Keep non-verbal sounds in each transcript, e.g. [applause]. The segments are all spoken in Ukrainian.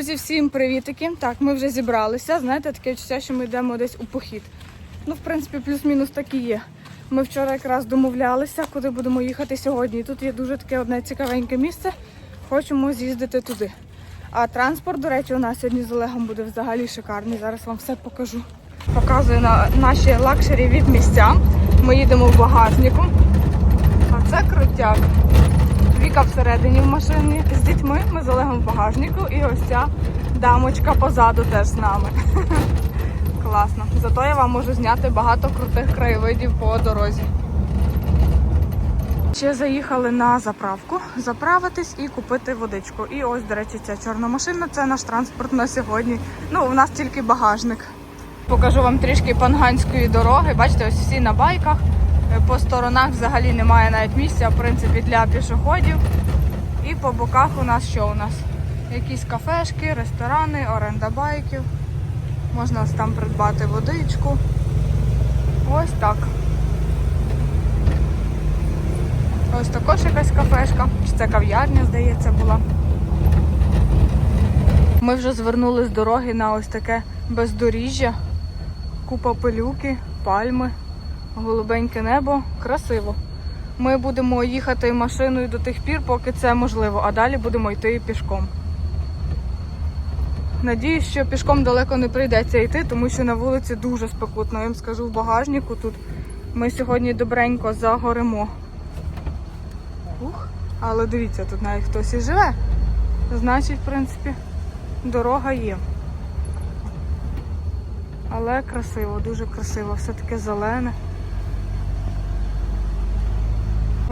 Друзі, всім привітики. Так, ми вже зібралися. Знаєте, таке відчуття, що ми йдемо десь у похід. Ну, в принципі, плюс-мінус так і є. Ми вчора якраз домовлялися, куди будемо їхати сьогодні. І тут є дуже таке одне цікавеньке місце. Хочемо з'їздити туди. А транспорт, до речі, у нас сьогодні з Олегом буде взагалі шикарний. Зараз вам все покажу. Показую на наші лакшері від місця. Ми їдемо в багажнику. А це крутяк. Віка всередині в машині з дітьми. Ми з Олегом в багажнику і ось ця дамочка позаду теж з нами. [laughs] Класно. Зато я вам можу зняти багато крутих краєвидів по дорозі. Ще заїхали на заправку, заправитись і купити водичку. І ось, до речі, ця чорна машина це наш транспорт на сьогодні. Ну, у нас тільки багажник. Покажу вам трішки панганської дороги. Бачите, ось всі на байках. По сторонах взагалі немає навіть місця, в принципі, для пішоходів. І по боках у нас що у нас? Якісь кафешки, ресторани, оренда байків. Можна там придбати водичку. Ось так. Ось також якась кафешка. Чи це кав'ярня, здається, була. Ми вже звернули з дороги на ось таке бездоріжжя. Купа пилюки, пальми, голубеньке небо. Красиво. Ми будемо їхати машиною до тих пір, поки це можливо, а далі будемо йти пішком. Надіюсь, що пішком далеко не прийдеться йти, тому що на вулиці дуже спекутно. Я вам скажу в багажнику тут. Ми сьогодні добренько загоримо. Ух, але дивіться, тут навіть хтось і живе. Значить, в принципі, дорога є. Але красиво, дуже красиво, все таке зелене.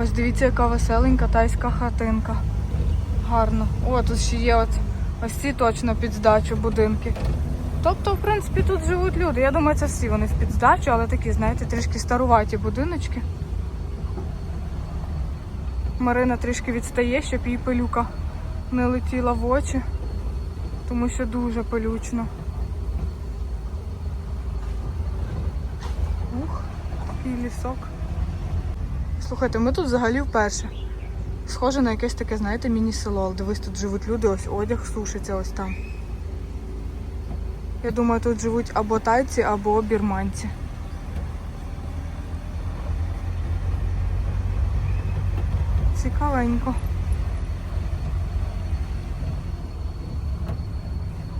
Ось дивіться, яка веселенька тайська хатинка. Гарно. О, тут ще є от ось ці точно під здачу будинки. Тобто, в принципі, тут живуть люди. Я думаю, це всі вони в підздачу, але такі, знаєте, трішки старуваті будиночки. Марина трішки відстає, щоб їй пилюка не летіла в очі, тому що дуже пилючно. Ух, який лісок. Слухайте, ми тут взагалі вперше. Схоже на якесь таке, знаєте, міні-село. Дивись, тут живуть люди, ось одяг сушиться ось там. Я думаю, тут живуть або тайці, або бірманці. Цікавенько.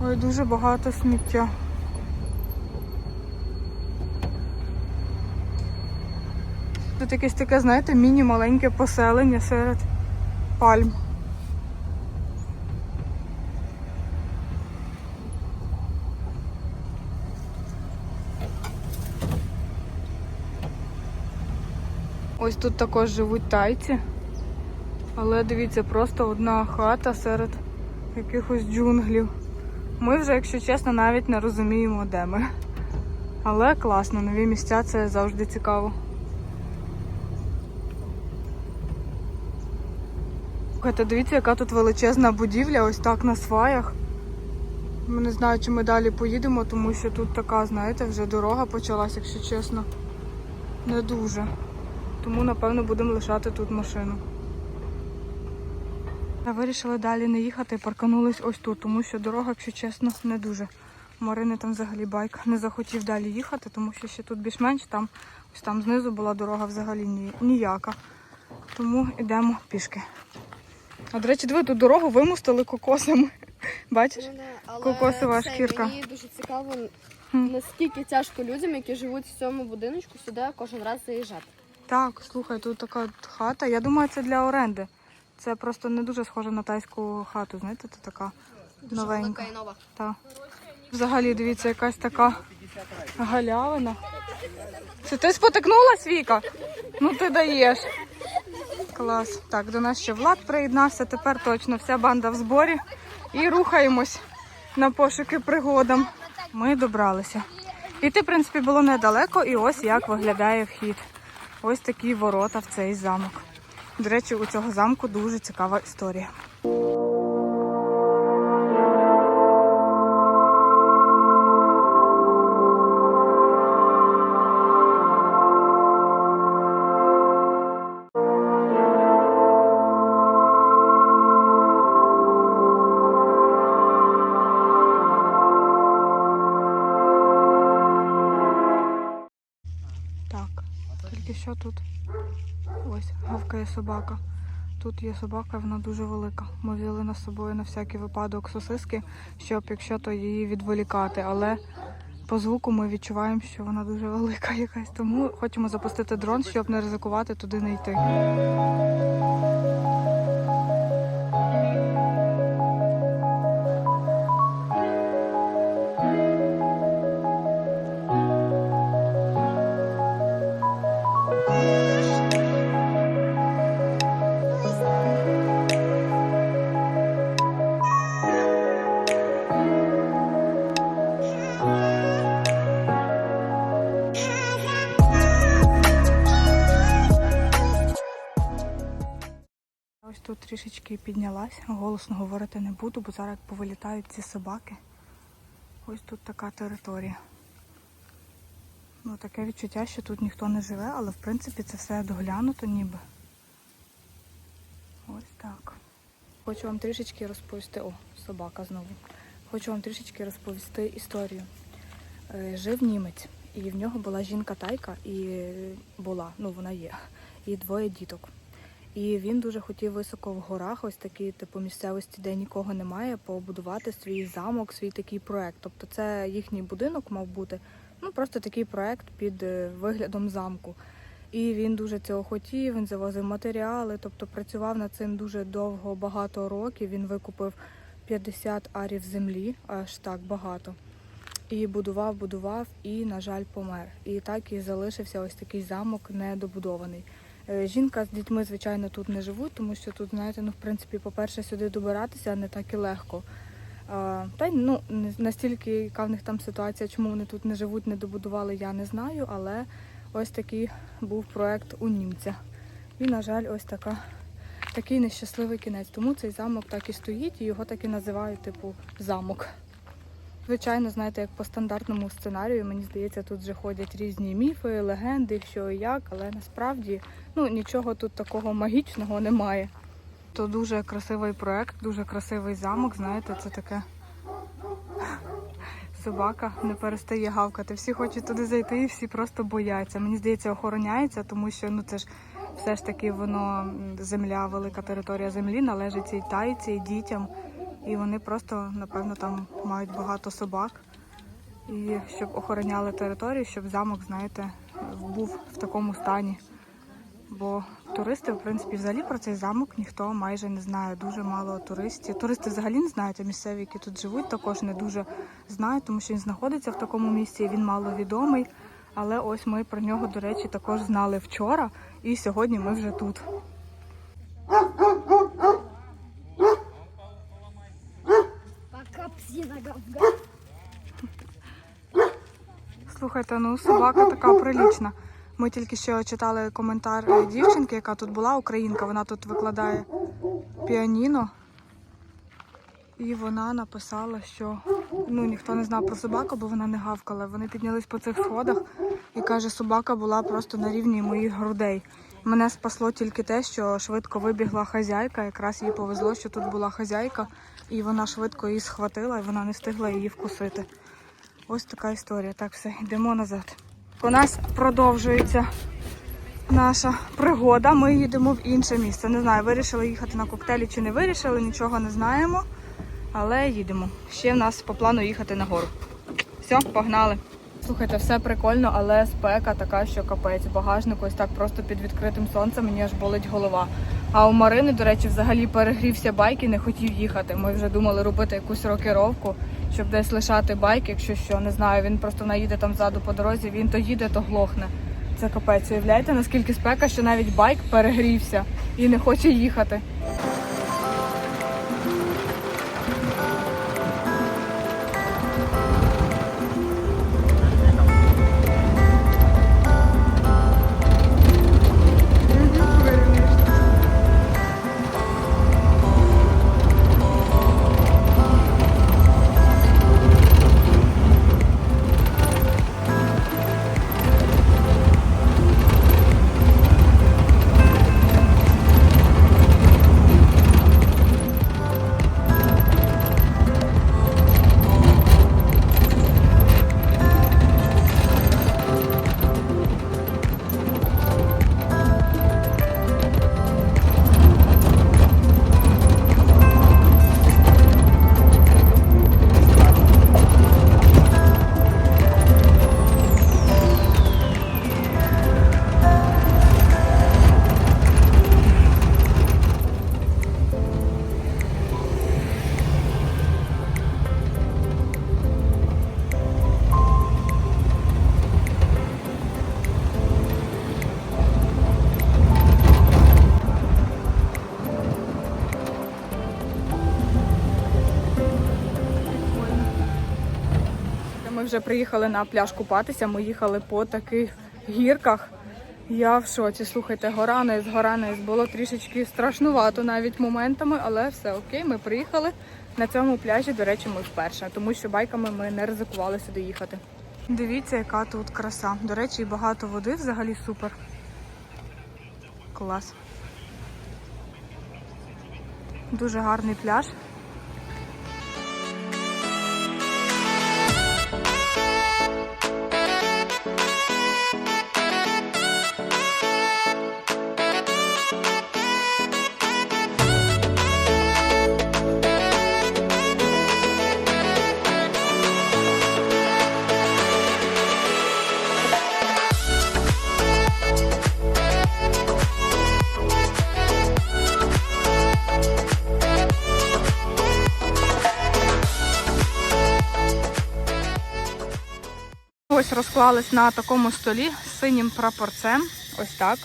Ой, дуже багато сміття. Тут якесь таке, знаєте, міні-маленьке поселення серед пальм. Ось тут також живуть тайці. Але дивіться, просто одна хата серед якихось джунглів. Ми вже, якщо чесно, навіть не розуміємо, де ми. Але класно, нові місця це завжди цікаво. Слухайте, дивіться, яка тут величезна будівля, ось так на сваях. Ми не знаю, чи ми далі поїдемо, тому що тут така, знаєте, вже дорога почалась, якщо чесно. Не дуже. Тому, напевно, будемо лишати тут машину. Та вирішили далі не їхати, парканулись ось тут, тому що дорога, якщо чесно, не дуже. Марини там взагалі байк не захотів далі їхати, тому що ще тут більш-менш там, ось там знизу була дорога взагалі ні- ніяка. Тому йдемо пішки. А до речі, диви, тут дорогу вимустили кокосами. [laughs] Бачиш? Але Кокосова це шкірка. Мені дуже цікаво, наскільки тяжко людям, які живуть в цьому будиночку, сюди кожен раз заїжджати. Так, слухай, тут така хата. Я думаю, це для оренди. Це просто не дуже схоже на тайську хату, знаєте, це така новенька. і нова. Так. Взагалі, дивіться, якась така галявина. Це ти спотикнулась, Віка? Ну ти даєш. Клас. Так, до нас ще Влад приєднався. Тепер точно вся банда в зборі. І рухаємось на пошуки пригодам. Ми добралися. Іти, в принципі, було недалеко, і ось як виглядає вхід. Ось такі ворота в цей замок. До речі, у цього замку дуже цікава історія. Що тут? Ось, гавкає собака. Тут є собака, вона дуже велика. Ми взяли на собою на всякий випадок сосиски, щоб якщо то її відволікати. Але по звуку ми відчуваємо, що вона дуже велика якась. Тому хочемо запустити дрон, щоб не ризикувати туди не йти. Трішечки піднялась, голосно говорити не буду, бо зараз повилітають ці собаки. Ось тут така територія. Ну, таке відчуття, що тут ніхто не живе, але в принципі це все доглянуто ніби. Ось так. Хочу вам трішечки розповісти. О, собака знову. Хочу вам трішечки розповісти історію. Е, Жив німець, і в нього була жінка тайка, і була, ну вона є, і двоє діток. І він дуже хотів високо в горах, ось такі типу місцевості, де нікого немає, побудувати свій замок, свій такий проект. Тобто це їхній будинок мав бути. Ну просто такий проект під е, виглядом замку. І він дуже цього хотів, він завозив матеріали, тобто працював над цим дуже довго, багато років. Він викупив 50 арів землі, аж так багато. І будував, будував, і, на жаль, помер. І так і залишився ось такий замок недобудований. Е, Жінка з дітьми, звичайно, тут не живуть, тому що тут, знаєте, ну, в принципі, по-перше, сюди добиратися не так і легко. Та й ну настільки, яка в них там ситуація, чому вони тут не живуть, не добудували, я не знаю. Але ось такий був проект у німця. І, на жаль, ось така, такий нещасливий кінець. Тому цей замок так і стоїть, і його так і називають, типу, замок. Звичайно, знаєте, як по стандартному сценарію, мені здається, тут вже ходять різні міфи, легенди, що і як, але насправді ну, нічого тут такого магічного немає. То дуже красивий проект, дуже красивий замок, знаєте, це таке собака не перестає гавкати. Всі хочуть туди зайти і всі просто бояться. Мені здається, охороняється, тому що ну це ж все ж таки воно земля, велика територія землі належить цій тайці і дітям. І вони просто, напевно, там мають багато собак. І щоб охороняли територію, щоб замок, знаєте, був в такому стані. Бо туристи, в принципі, взагалі про цей замок ніхто майже не знає. Дуже мало туристів. Туристи взагалі не знають, а місцеві, які тут живуть, також не дуже знають, тому що він знаходиться в такому місці, і він мало відомий. Але ось ми про нього, до речі, також знали вчора, і сьогодні ми вже тут. Слухайте, ну собака така прилічна. Ми тільки що читали коментар е, дівчинки, яка тут була, українка. Вона тут викладає піаніно. І вона написала, що ну ніхто не знав про собаку, бо вона не гавкала. Вони піднялись по цих сходах і каже, собака була просто на рівні моїх грудей. Мене спасло тільки те, що швидко вибігла хазяйка. Якраз їй повезло, що тут була хазяйка, і вона швидко її схватила, і вона не встигла її вкусити. Ось така історія. Так, все, йдемо назад. У нас продовжується наша пригода. Ми їдемо в інше місце. Не знаю, вирішили їхати на коктейлі чи не вирішили, нічого не знаємо. Але їдемо. Ще в нас по плану їхати на гору. Все, погнали. Слухайте, все прикольно, але спека така, що капець. Багажник ось так просто під відкритим сонцем, мені аж болить голова. А у Марини, до речі, взагалі перегрівся байк і не хотів їхати. Ми вже думали робити якусь рокировку, щоб десь лишати байк, якщо що, не знаю. Він просто наїде там ззаду по дорозі, він то їде, то глохне. Це капець. Уявляєте, наскільки спека, що навіть байк перегрівся і не хоче їхати. Ми вже приїхали на пляж купатися. Ми їхали по таких гірках. Я в шоці. Слухайте, гора не гора не. Було трішечки страшнувато навіть моментами, але все окей. Ми приїхали на цьому пляжі. До речі, ми вперше, тому що байками ми не ризикували сюди їхати. Дивіться, яка тут краса. До речі, багато води взагалі супер. Клас. Дуже гарний пляж. Розклались на такому столі з синім прапорцем. Ось так.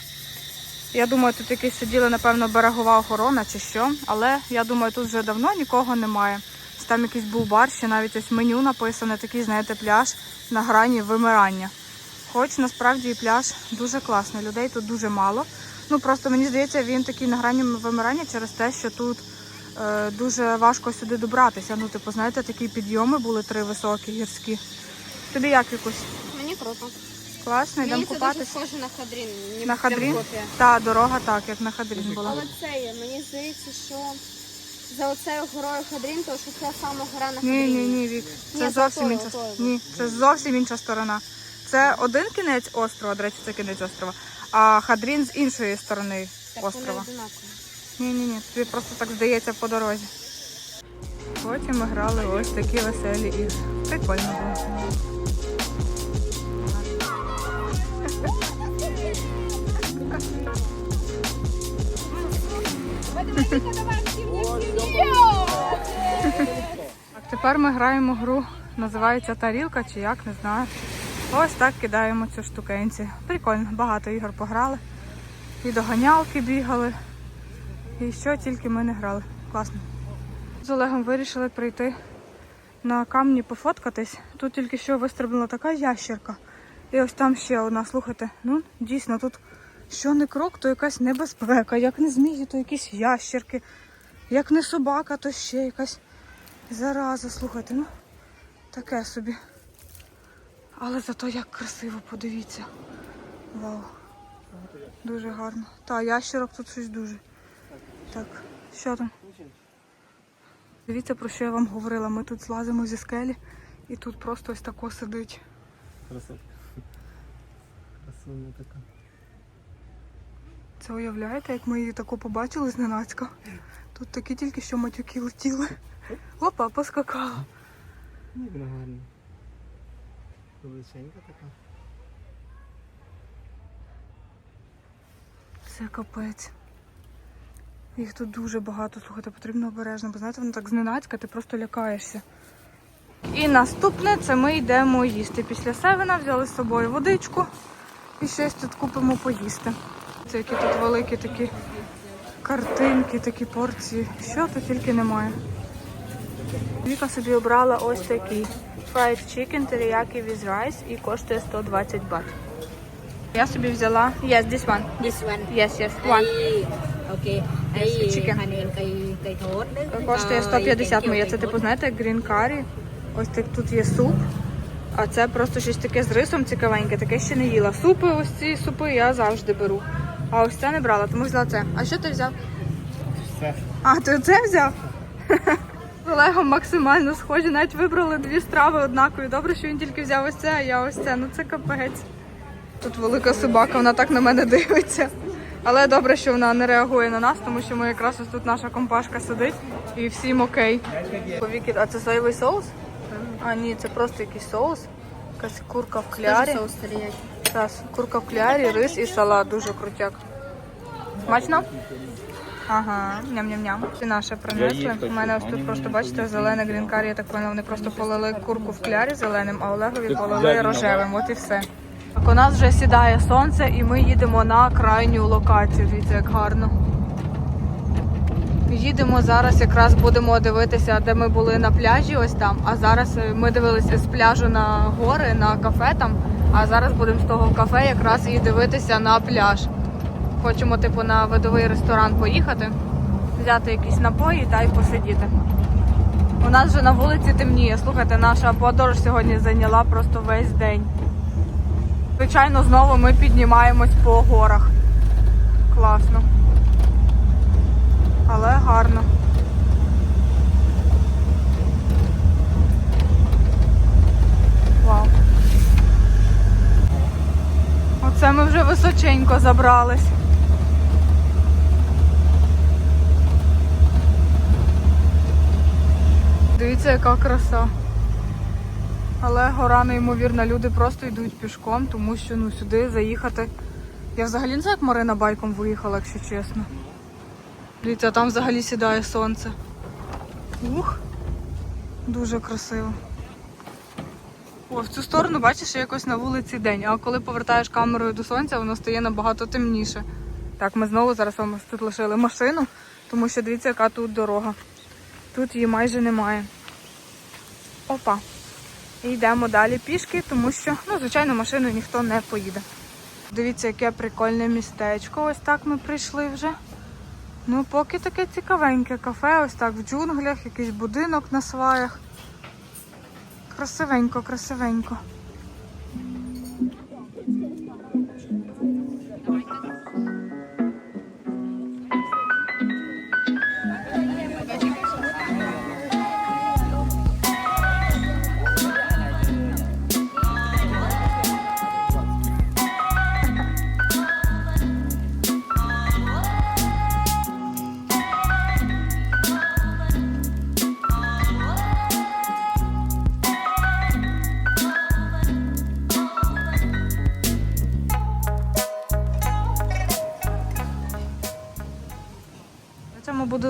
Я думаю, тут якісь сиділи, напевно, берегова охорона чи що. Але я думаю, тут вже давно нікого немає. Там якийсь був бар, ще навіть ось меню написане, такий, знаєте, пляж на грані вимирання. Хоч насправді і пляж дуже класний. Людей тут дуже мало. Ну просто мені здається, він такий на грані вимирання через те, що тут е, дуже важко сюди добратися. Ну, типу, знаєте, такі підйоми були три високі гірські. Тобі як якось? Мені круто. Класно, йдемо Мені це дуже купатись. схоже на Хадрін. ніби На прям Хадрін? копія. Та дорога так, як на Хадрін була. Але це є, мені здається, що за оцею горою Хадрін, то що це саме гора на Ні, Хадріні. ні, ні, Вік. Це Ні, зовсім інша. Ні, це зовсім інша сторона. Це один кінець острова, до речі, це кінець острова, а Хадрін з іншої сторони Так вони острова. одинакові. Ні, ні, ні, тобі просто так здається по дорозі. Потім ми грали ось такі веселі ігри. Прикольно було. Так, тепер ми граємо гру, називається тарілка чи як, не знаю. Ось так кидаємо цю штукенці. Прикольно, багато ігор пограли. І доганялки бігали. І що тільки ми не грали. Класно. З Олегом вирішили прийти на камні пофоткатись. Тут тільки що вистрибнула така ящерка. І ось там ще одна, слухайте. Ну, дійсно, тут що не крок, то якась небезпека. Як не змії, то якісь ящерки. Як не собака, то ще якась зараза. Слухайте, ну таке собі. Але зато як красиво, подивіться. Вау. Дуже гарно. Та, ящерок тут щось дуже. Так, що там? Дивіться, про що я вам говорила. Ми тут злазимо зі скелі і тут просто ось тако сидить. Красотка. Красуня така. Це уявляєте, як ми її тако побачили зненацька. Тут такі тільки що матюки летіли. Опа, поскакала. Ні, вона гарна. Величенька така. Це капець. Їх тут дуже багато, слухайте, потрібно обережно, бо знаєте, воно так зненацька, ти просто лякаєшся. І наступне це ми йдемо їсти. Після севена взяли з собою водичку і щось тут купимо поїсти. Це які тут великі такі картинки, такі порції. Що тут тільки немає. Віка собі обрала ось такий fried chicken teriyaki with rice і коштує 120 бат. Я собі взяла. Yes, this one. This one. Yes, yes, one. Ay, okay. Ay, chicken. Коштує 150 моє. Це типу, знаєте, green curry. Ось так тут є суп. А це просто щось таке з рисом цікавеньке, таке ще не їла. Супи, ось ці супи я завжди беру. А ось це не брала, тому взяла це. А що ти взяв? Все. А, ти це взяв? [laughs] З Олегом максимально схожі, навіть вибрали дві страви однакові. Добре, що він тільки взяв ось це, а я ось це. Ну це капець. Тут велика собака, вона так на мене [laughs] дивиться. Але добре, що вона не реагує на нас, тому що ми якраз ось тут наша компашка сидить і всім окей. Повіки, а це соєвий соус? А ні, це просто якийсь соус. Якась курка в клярі. Теж соус теріякі. Зараз, курка в клярі, рис і салат. Дуже крутяк. Смачно? Ага, ням-ням-ням. Це наше принесли. У мене ось тут просто, бачите, зелене грінкарі, я так поняла, вони просто полили курку в клярі зеленим, а Олегові полили рожевим. От і все. Так, у нас вже сідає сонце і ми їдемо на крайню локацію. Дивіться, як гарно. Їдемо зараз, якраз будемо дивитися, де ми були на пляжі, ось там. А зараз е, ми дивилися з пляжу на гори, на кафе там. А зараз будемо з того кафе якраз і дивитися на пляж. Хочемо, типу, на видовий ресторан поїхати, взяти якісь напої та й посидіти. У нас вже на вулиці темніє. Слухайте, наша подорож сьогодні зайняла просто весь день. Звичайно, знову ми піднімаємось по горах. Класно. Але гарно. Вау. Оце ми вже височенько забрались. Дивіться, яка краса. Але гора неймовірна, люди просто йдуть пішком, тому що ну, сюди заїхати. Я взагалі не знаю, як Марина байком виїхала, якщо чесно. Дивіться, там взагалі сідає сонце. Ух, дуже красиво. О, в цю сторону бачиш якось на вулиці день, а коли повертаєш камерою до сонця, воно стає набагато темніше. Так, ми знову зараз вам тут лишили машину, тому що дивіться, яка тут дорога. Тут її майже немає. Опа. І йдемо далі пішки, тому що, ну, звичайно, машиною ніхто не поїде. Дивіться, яке прикольне містечко. Ось так ми прийшли вже. Ну, поки таке цікавеньке кафе, ось так в джунглях, якийсь будинок на сваях. Красивенько, красивенько.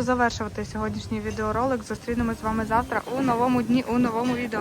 Завершувати сьогоднішній відеоролик. Зустрінемось з вами завтра у новому дні, у новому відео.